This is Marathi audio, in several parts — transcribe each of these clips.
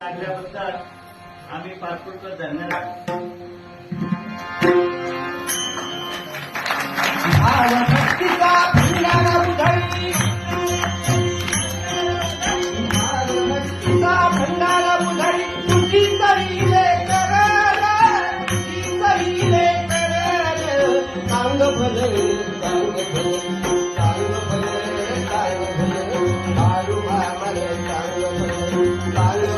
लागल्याबद्दल आम्ही पासपोर्टचं धन्यवाद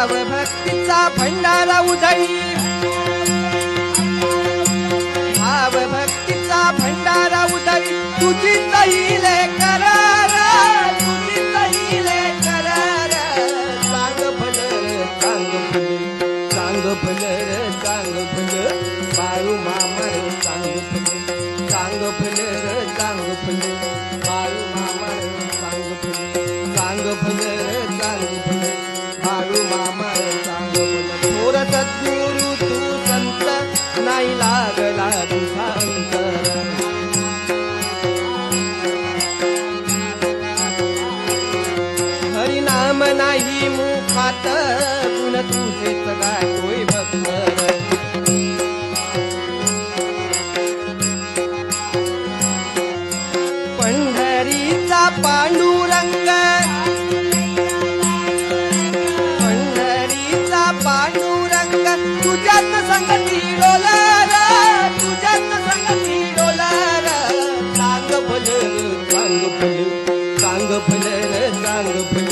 भाव भक्तीचा भंडारा उधळी भाव भक्तीचा भंडारा उधळी तुझी तैले करार तुझी तैले करार. सांग भलं सांग भलं सांग भलं सांग भलं. बाळू मामर सांग भलं सांग भलं सांग भलं. बाळू मामर सांग भलं सांग भलं सांग भलं. बाळू सद्गुरु तू संत नाही लागला तुझा अंतर हरिनाम नाही मुखात गुण भक्त पंढरीचा संगती डोलार तुझ्यात संगती डोलार. सांग भलं सांग भलं सांग भलं सांग भलं.